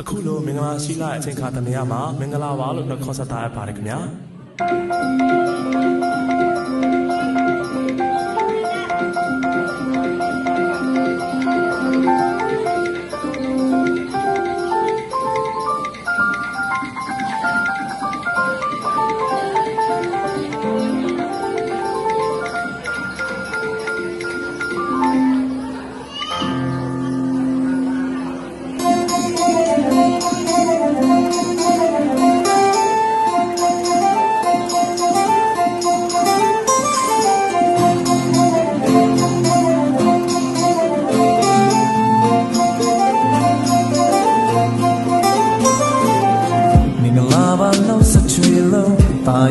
အခုလိုမင်္ဂလာရှိလာတဲ့အချိန်ခါတနေရမှာမင်္ဂလာပါလို့နှုတ်ခွန်းဆက်တာရပါတယ်ခင်ဗျာ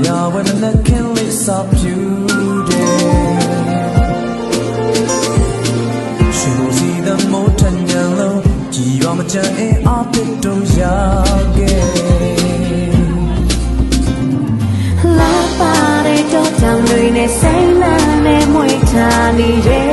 ရဝဲမနှက်ခင်းလေးစပြူတယ်ရှင်ကိုစီသမိုးထန်ကြလုံးကြည်ရောမချမ်းအင်းအပစ်တုံရခဲ့လာပါတဲ့တော့ကြောင့်တွေနဲ့ဆိုင်လာနဲ့မွေထားနေတယ်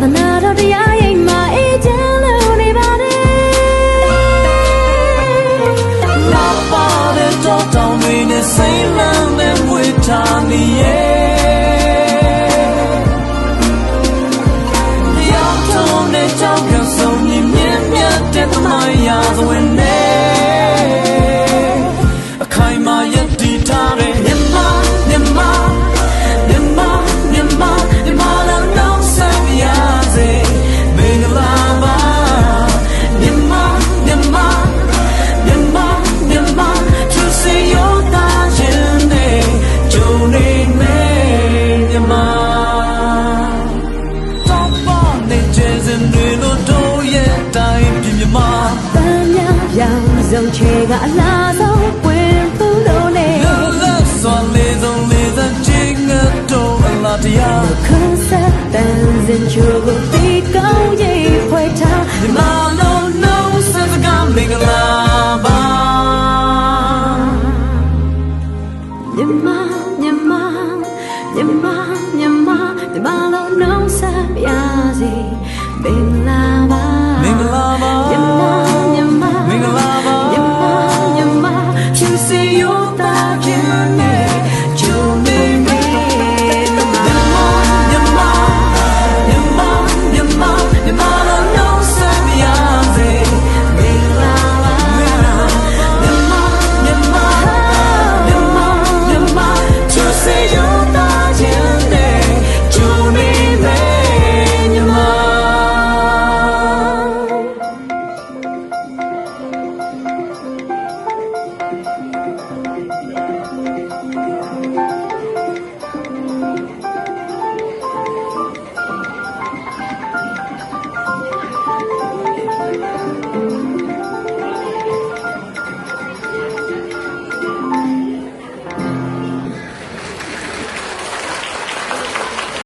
သာသနာတော်တရား ဆုံးချေကအလားဆုံးပွင့်သူတို့နဲ့လွတ်စွာလေးဆုံးလေးသာချင်းငတ်တော့အလားတရားခန်းဆက်တန်စင်ချိုကိုဒီကောင်းရဲ့ gì? Bên là bao